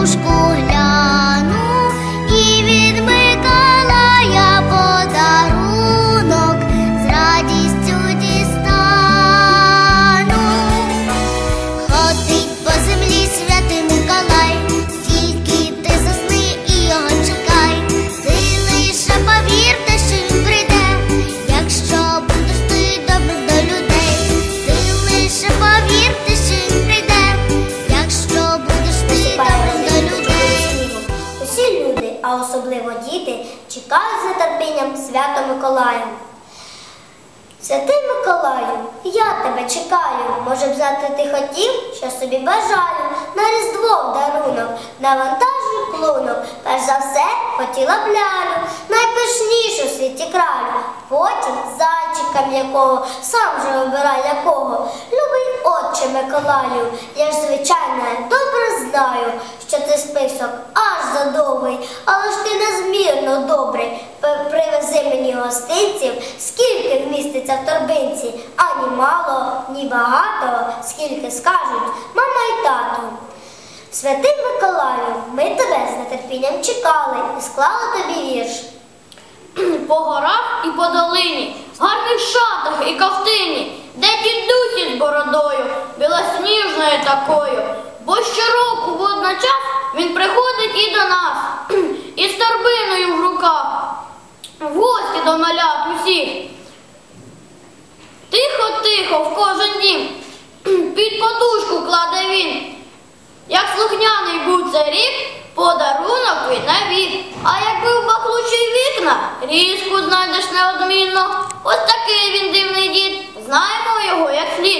busco а особливо діти, чекають з нетерпінням свято Миколая. Святий Миколаю, я тебе чекаю, може взяти ти хотів, що собі бажаю, на різдво в дарунок, навантажу клунок, перш за все хотіла б лялю, найпишнішу в світі краю, потім зайчика м'якого, сам же обирай якого. Любий отче Миколаю, я ж звичайно добре знаю, що ти список аж але ж ти незмірно добрий. Привези мені гостинців, скільки вміститься в торбинці, ані мало, ні багато, скільки скажуть мама й тато. Святий Миколаю, ми тебе з нетерпінням чекали і склали тобі вірш. по горах і по долині, в гарних шатах і ковтині, де дідусі з бородою, білосніжною такою. Бо щороку водночас він приходить і до нас, із торбиною в руках, гості до малят усіх. Тихо, тихо, в кожен дім, під подушку кладе він. Як слухняний був цей рік, подарунок він навік. А якби в баклучі вікна, різку знайдеш неодмінно. Ось такий він дивний дід. Знаємо його як слід.